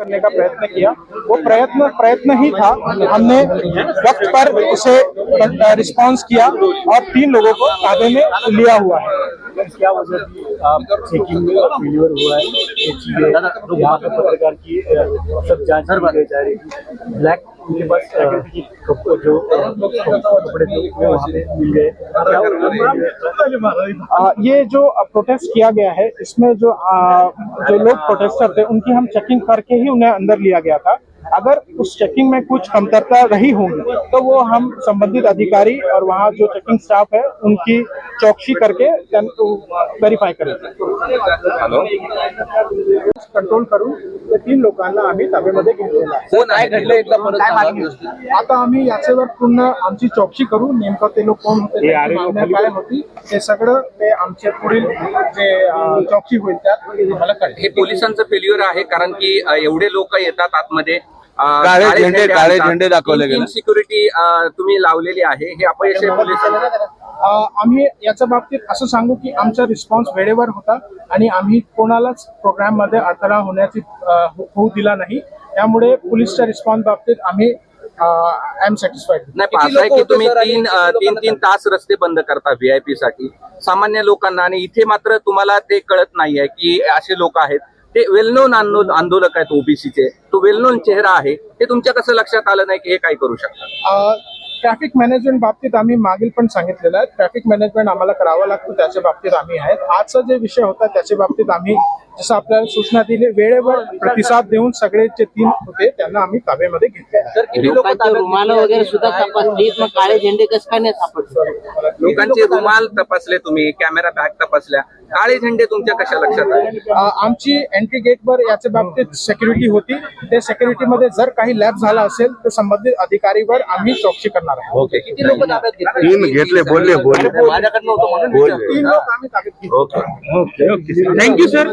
करने का प्रयत्न किया। वो प्रयत्न प्रयत्न ही था। हमने वक्त पर उसे रिस्पांस किया और तीन लोगों को काबे में लिया हुआ है। क्या वजह हुआ है? ये चीज़ें यहाँ पे पत्रकार की सब जाँच की जा रही थी ब्लैक उनके पास जो कपड़े थे वहाँ पे मिल गए। क्या हुआ? आ, ये जो प्रोटेस्ट किया गया है इसमें जो आ, जो लोग प्रोटेस्टर थे उनकी हम चेकिंग करके ही उन्हें अंदर लिया गया था। अगर उस चेकिंग में कुछ कमतरता रही होंगी तो वो हम संबंधित अधिकारी और वहाँ जो चेकिंग स्टाफ है उनकी चौकसी करके व्हेरीफाय करेंगे कंट्रोल करून ते तीन लोकांना आम्ही ताब्यामध्ये घेतलेलं आहे. कोण आहे? घडलं एकदा परत. आता आम्ही याच्यावर पूर्ण आमची चौकशी करू नेमकं ते लोक कोण होते त्यांची मागण्या काय होती ते सगळं ते आमचे पुढील जे अं, चौकशी होईल त्यात आम्हाला कळेल. हे पोलिसांचं फेल्युअर आहे कारण की अ, एवढे लोक येतात आतमध्ये. अ, काळे झेंडे- काळे. झेंडे दाखवले गेले. सिक्युरिटी तुम्ही लावलेली आहे. हे अपयश आहे पोलिसांचं आम्ही याच्या बाबतीत असं सांगू की आमचा रिस्पॉन्स वेळेवर होता आणि आम्ही कोणालाच प्रोग्राममध्ये अडथळा होण्याची हो- होऊ दिला नाही. त्यामुळे पोलीसच्या रिस्पॉन्स बाबतीत आम्ही आय एम सॅटिस्फाईड नाही असं आहे की तुम्ही तीन तीन तीन तास रस्ते बंद करता व्हीआयपी साठी. सामान्य लोकांना आणि इथे मात्र तुम्हाला ते कळत नाहीये की असे लोक आहेत. ते वेल नोन आंदोलक आहेत ओबीसीचे तो वेल नोन चेहरा आहे. ते तुमच्या कसं लक्षात आलं नाही की हे काय करू शकतात? ट्रॅफिक मॅनेजमेंट बाबतीत आम्ही मागील पण सांगितलेलं आहे. ट्रॅफिक मॅनेजमेंट आम्हाला करावं लागतं त्याच्या बाबतीत आम्ही आहेत. आजचा जे विषय होता त्याच्या बाबतीत आम्ही जसं आपल्याला सूचना दिली वेळेवर प्रतिसाद देऊन सगळे जे तीन होते त्यांना आम्ही ताब्यामध्ये घेतले लोकांचे रुमाल वगैरे सुद्धा तपासलीत मग काळे झेंडे कसं काय नाही सापडले? लोकांचे रुमाल तपासले तुम्ही कॅमेरा बॅग तपासल्या. काळे झेंडे तुमच्या कशा लक्षात आले आमची एंट्री गेटवर याच्या बाबतीत सेक्युरिटी होती. त्या सेक्युरिटीमध्ये जर काही लॅब झाला असेल तर संबंधित अधिकारीवर आम्ही चौकशी करणार आहोत. ओके. किती लोक ताब्यात घेतले? तीन घेतले बोलले बोलले. माझ्याकडनं होतं म्हणून तीन लोक आम्ही ताब्यात घेतले. ओके. ओके. Thank you sir